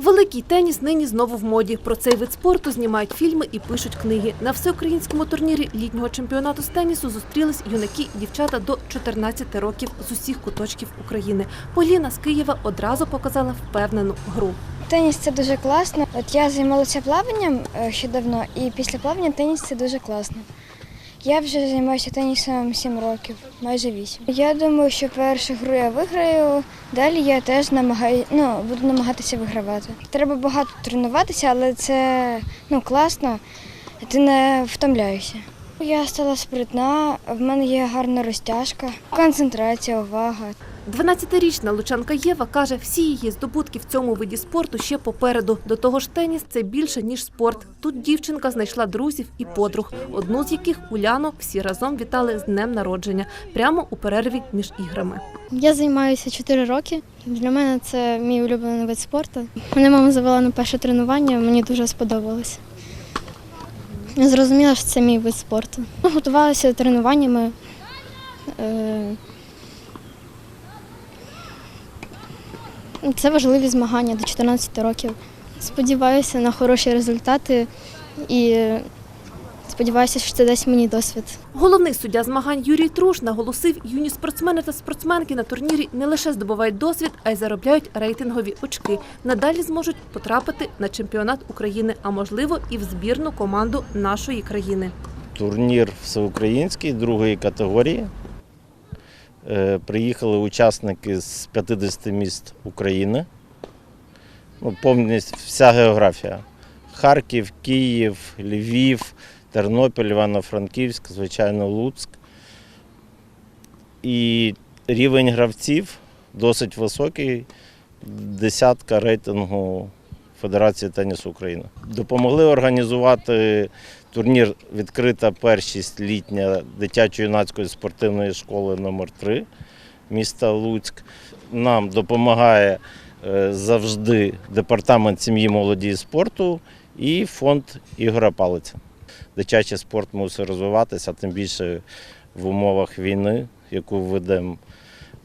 Великий теніс нині знову в моді. Про цей вид спорту знімають фільми і пишуть книги. На всеукраїнському турнірі літнього чемпіонату з тенісу зустрілись юнаки і дівчата до 14 років з усіх куточків України. Поліна з Києва одразу показала впевнену гру. Теніс це дуже класно. От я займалася плаванням е, ще давно, і після плавання теніс це дуже класно. Я вже займаюся тенісом 7 років, майже 8. Я думаю, що першу гру я виграю, далі я теж намагаю, ну, буду намагатися вигравати. Треба багато тренуватися, але це ну, класно, ти не втомляєшся. Я стала спритна, в мене є гарна розтяжка, концентрація, увага. 12-річна Лучанка Єва каже, всі її здобутки в цьому виді спорту ще попереду. До того ж, теніс це більше ніж спорт. Тут дівчинка знайшла друзів і подруг, одну з яких Уляну всі разом вітали з днем народження прямо у перерві між іграми. Я займаюся 4 роки. Для мене це мій улюблений вид спорту. Мене мама завела на перше тренування, мені дуже сподобалось. Зрозуміла, що це мій вид спорту. Готувалася тренуваннями. Це важливі змагання до 14 років. Сподіваюся на хороші результати і сподіваюся, що це дасть мені досвід. Головний суддя змагань Юрій Труш наголосив, юні спортсмени та спортсменки на турнірі не лише здобувають досвід, а й заробляють рейтингові очки. Надалі зможуть потрапити на чемпіонат України, а можливо і в збірну команду нашої країни. турнір всеукраїнський другої категорії. Е, Приїхали учасники з 50 міст України. Ну, повністю вся географія. Харків, Київ, Львів, Тернопіль, Івано-Франківськ, звичайно, Луцьк. І рівень гравців досить високий. Десятка рейтингу Федерації тенісу України. Допомогли організувати турнір відкрита першість літня дитячо-юнацької спортивної школи номер 3 міста Луцьк. Нам допомагає е, завжди департамент сім'ї, молоді і спорту і фонд Ігоря Палиця. Дитячий спорт мусить розвиватися, тим більше в умовах війни, яку ведемо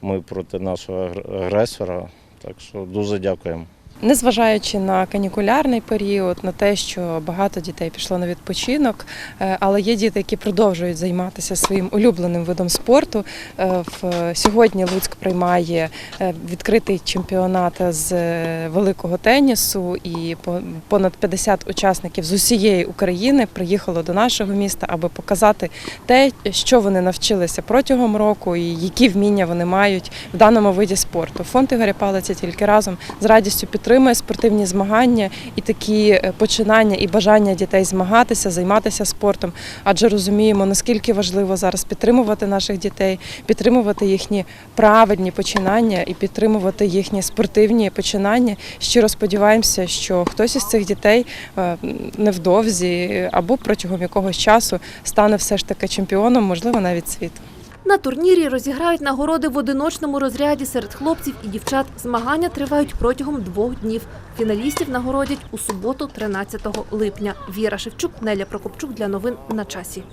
ми проти нашого агресора. Так що дуже дякуємо. Незважаючи на канікулярний період, на те, що багато дітей пішло на відпочинок, е, але є діти, які продовжують займатися своїм улюбленим видом спорту. Е, Сьогодні Луцьк приймає е, відкритий чемпіонат з великого тенісу, і по- понад 50 учасників з усієї України приїхало до нашого міста, аби показати те, що вони навчилися протягом року, і які вміння вони мають в даному виді спорту. Фонд Ігоря Палиця тільки разом з радістю підтримує спортивні змагання і такі е, починання і бажання дітей змагатися, займатися спортом, адже розуміємо, наскільки важливо зараз підтримувати наших дітей, підтримувати їхні правильні починання і підтримувати їхні спортивні починання. Щиро сподіваємося, що хтось із цих дітей е, невдовзі або протягом якогось часу стане все ж таки чемпіоном, можливо, навіть світу. На турнірі розіграють нагороди в одиночному розряді серед хлопців і дівчат. Змагання тривають протягом двох днів. Фіналістів нагородять у суботу, 13 липня. Віра Шевчук, Неля Прокопчук для новин на часі.